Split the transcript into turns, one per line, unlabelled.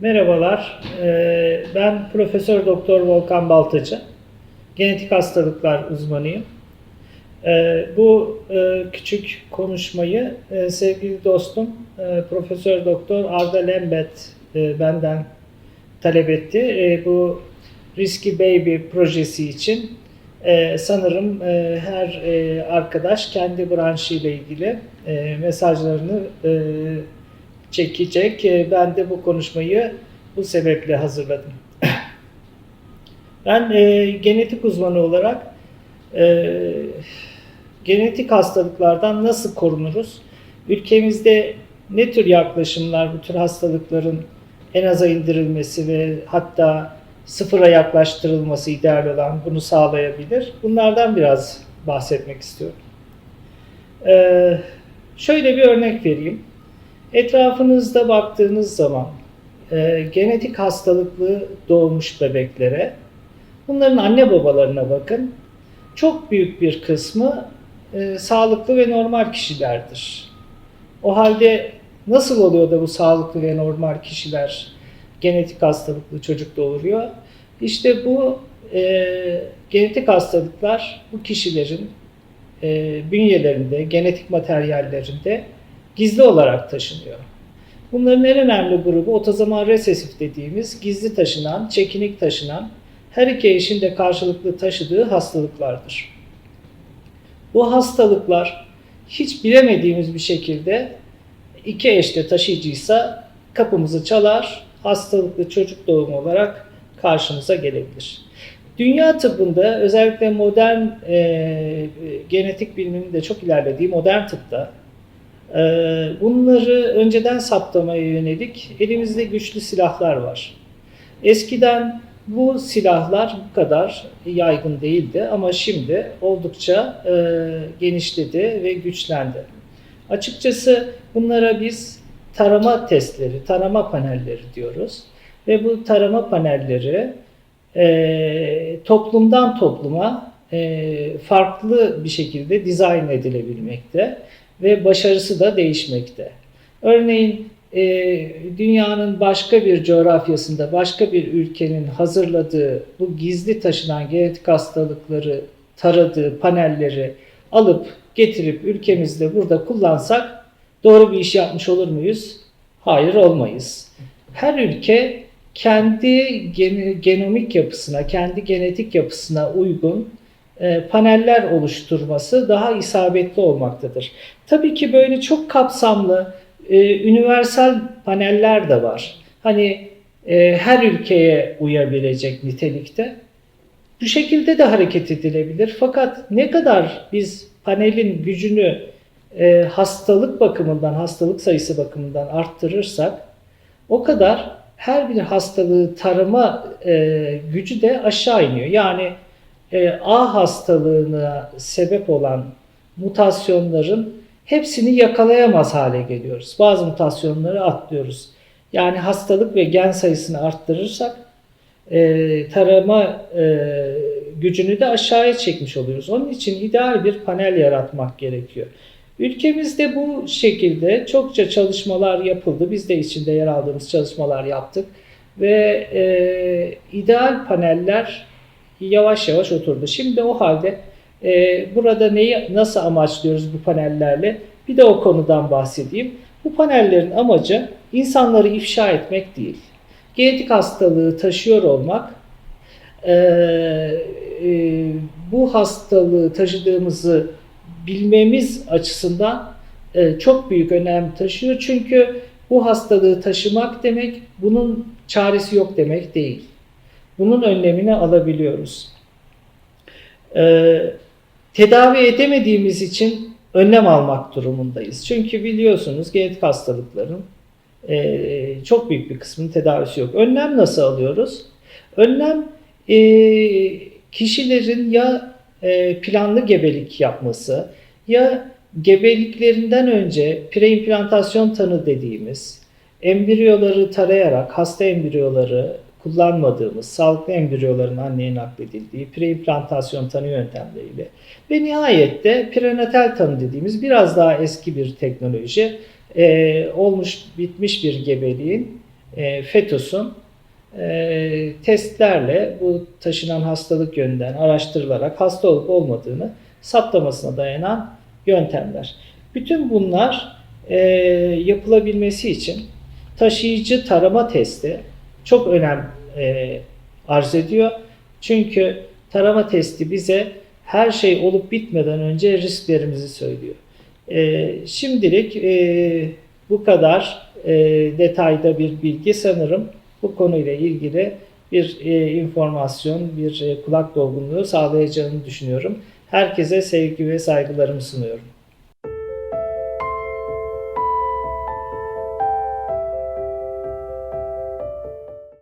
Merhabalar, Ee, ben Profesör Doktor Volkan Baltacı. Genetik hastalıklar uzmanıyım. Ee, Bu e, küçük konuşmayı e, sevgili dostum e, Profesör Doktor Arda Lembet benden talep etti. Bu Risky Baby projesi için sanırım her arkadaş kendi branşı ile ilgili mesajlarını çekecek. E, Ben de bu konuşmayı bu sebeple hazırladım. Ben e, genetik uzmanı olarak e, genetik hastalıklardan nasıl korunuruz? Ülkemizde ne tür yaklaşımlar bu tür hastalıkların en aza indirilmesi ve hatta sıfıra yaklaştırılması ideal olan bunu sağlayabilir? Bunlardan biraz bahsetmek istiyorum. Ee, şöyle bir örnek vereyim. Etrafınızda baktığınız zaman e, genetik hastalıklı doğmuş bebeklere, bunların anne babalarına bakın. Çok büyük bir kısmı e, sağlıklı ve normal kişilerdir. O halde nasıl oluyor da bu sağlıklı ve normal kişiler genetik hastalıklı çocuk doğuruyor? İşte bu e, genetik hastalıklar bu kişilerin e, bünyelerinde, genetik materyallerinde gizli olarak taşınıyor. Bunların en önemli grubu otozomal resesif dediğimiz gizli taşınan, çekinik taşınan, her iki eşin de karşılıklı taşıdığı hastalıklardır. Bu hastalıklar hiç bilemediğimiz bir şekilde iki eşte taşıyıcıysa kapımızı çalar, hastalıklı çocuk doğumu olarak karşımıza gelebilir. Dünya tıbbında özellikle modern e, genetik biliminin de çok ilerlediği modern tıpta bunları önceden saptamaya yönelik elimizde güçlü silahlar var. Eskiden bu silahlar bu kadar yaygın değildi ama şimdi oldukça e, genişledi ve güçlendi. Açıkçası bunlara biz tarama testleri, tarama panelleri diyoruz. Ve bu tarama panelleri e, toplumdan topluma e, farklı bir şekilde dizayn edilebilmekte ve başarısı da değişmekte. Örneğin e, dünyanın başka bir coğrafyasında, başka bir ülkenin hazırladığı bu gizli taşınan genetik hastalıkları taradığı panelleri alıp getirip ülkemizde burada kullansak doğru bir iş yapmış olur muyuz? Hayır olmayız. Her ülke kendi gen- genomik yapısına, kendi genetik yapısına uygun paneller oluşturması daha isabetli olmaktadır. Tabii ki böyle çok kapsamlı, e, universal paneller de var. Hani e, her ülkeye uyabilecek nitelikte. Bu şekilde de hareket edilebilir. Fakat ne kadar biz panelin gücünü e, hastalık bakımından, hastalık sayısı bakımından arttırırsak o kadar her bir hastalığı tarama e, gücü de aşağı iniyor. Yani e, A hastalığına sebep olan mutasyonların hepsini yakalayamaz hale geliyoruz. Bazı mutasyonları atlıyoruz. Yani hastalık ve gen sayısını arttırırsak e, tarama e, gücünü de aşağıya çekmiş oluyoruz. Onun için ideal bir panel yaratmak gerekiyor. Ülkemizde bu şekilde çokça çalışmalar yapıldı. Biz de içinde yer aldığımız çalışmalar yaptık. Ve e, ideal paneller yavaş yavaş oturdu. Şimdi o halde e, burada neyi nasıl amaçlıyoruz bu panellerle? Bir de o konudan bahsedeyim. Bu panellerin amacı insanları ifşa etmek değil. Genetik hastalığı taşıyor olmak, e, e, bu hastalığı taşıdığımızı bilmemiz açısından e, çok büyük önem taşıyor. Çünkü bu hastalığı taşımak demek bunun çaresi yok demek değil. Bunun önlemini alabiliyoruz. E, tedavi edemediğimiz için önlem almak durumundayız. Çünkü biliyorsunuz genetik hastalıkların e, çok büyük bir kısmının tedavisi yok. Önlem nasıl alıyoruz? Önlem e, kişilerin ya e, planlı gebelik yapması ya gebeliklerinden önce preimplantasyon tanı dediğimiz embriyoları tarayarak hasta embriyoları kullanmadığımız sağlıklı embriyoların anneye nakledildiği preimplantasyon tanı yöntemleriyle ve nihayette prenatal tanı dediğimiz biraz daha eski bir teknoloji e, olmuş bitmiş bir gebeliğin e, fetosun e, testlerle bu taşınan hastalık yönünden araştırılarak hasta olup olmadığını saptamasına dayanan yöntemler. Bütün bunlar e, yapılabilmesi için taşıyıcı tarama testi çok önem e, arz ediyor. Çünkü tarama testi bize her şey olup bitmeden önce risklerimizi söylüyor. E, şimdilik e, bu kadar e, detayda bir bilgi sanırım bu konuyla ilgili bir e, informasyon, bir e, kulak dolgunluğu sağlayacağını düşünüyorum. Herkese sevgi ve saygılarımı sunuyorum.